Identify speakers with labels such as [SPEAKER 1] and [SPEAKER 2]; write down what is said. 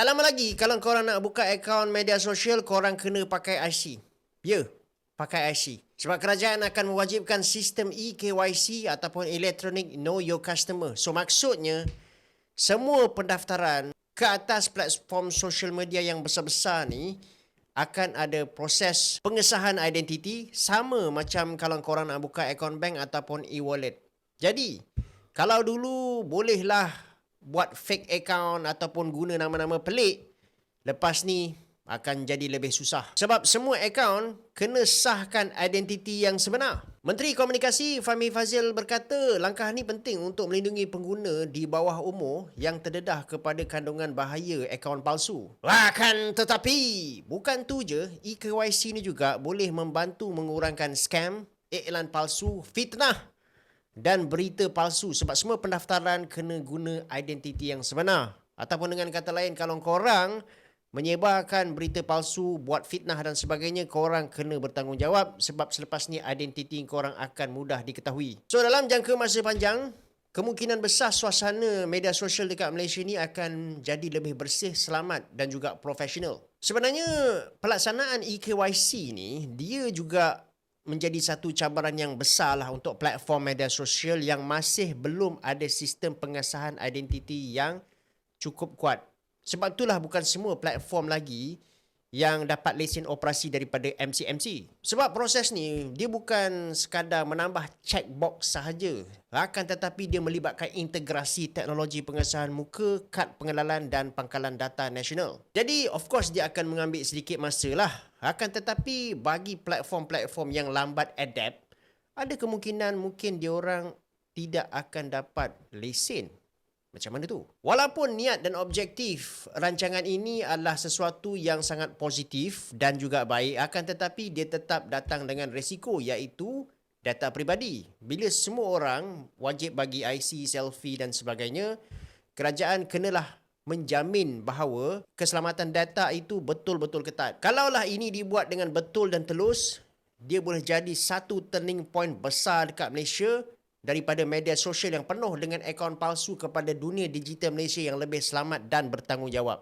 [SPEAKER 1] Tak lama lagi kalau korang nak buka akaun media sosial, korang kena pakai IC. Ya, pakai IC. Sebab kerajaan akan mewajibkan sistem eKYC ataupun Electronic Know Your Customer. So maksudnya, semua pendaftaran ke atas platform social media yang besar-besar ni akan ada proses pengesahan identiti sama macam kalau korang nak buka akaun bank ataupun e-wallet. Jadi, kalau dulu bolehlah buat fake account ataupun guna nama-nama pelik, lepas ni akan jadi lebih susah. Sebab semua akaun kena sahkan identiti yang sebenar. Menteri Komunikasi Fahmi Fazil berkata langkah ni penting untuk melindungi pengguna di bawah umur yang terdedah kepada kandungan bahaya akaun palsu. Akan tetapi, bukan tu je, eKYC ni juga boleh membantu mengurangkan scam, iklan palsu, fitnah dan berita palsu sebab semua pendaftaran kena guna identiti yang sebenar. Ataupun dengan kata lain, kalau korang menyebarkan berita palsu, buat fitnah dan sebagainya, korang kena bertanggungjawab sebab selepas ni identiti korang akan mudah diketahui. So dalam jangka masa panjang, kemungkinan besar suasana media sosial dekat Malaysia ni akan jadi lebih bersih, selamat dan juga profesional. Sebenarnya pelaksanaan eKYC ni, dia juga menjadi satu cabaran yang besar lah untuk platform media sosial yang masih belum ada sistem pengesahan identiti yang cukup kuat. Sebab itulah bukan semua platform lagi yang dapat lesen operasi daripada MCMC. Sebab proses ni dia bukan sekadar menambah checkbox sahaja. Akan tetapi dia melibatkan integrasi teknologi pengesahan muka, kad pengenalan dan pangkalan data nasional. Jadi of course dia akan mengambil sedikit masa lah. Akan tetapi bagi platform-platform yang lambat adapt, ada kemungkinan mungkin dia orang tidak akan dapat lesen macam mana tu? Walaupun niat dan objektif rancangan ini adalah sesuatu yang sangat positif dan juga baik, akan tetapi dia tetap datang dengan resiko iaitu data peribadi. Bila semua orang wajib bagi IC, selfie dan sebagainya, kerajaan kenalah menjamin bahawa keselamatan data itu betul-betul ketat. Kalaulah ini dibuat dengan betul dan telus, dia boleh jadi satu turning point besar dekat Malaysia daripada media sosial yang penuh dengan akaun palsu kepada dunia digital Malaysia yang lebih selamat dan bertanggungjawab.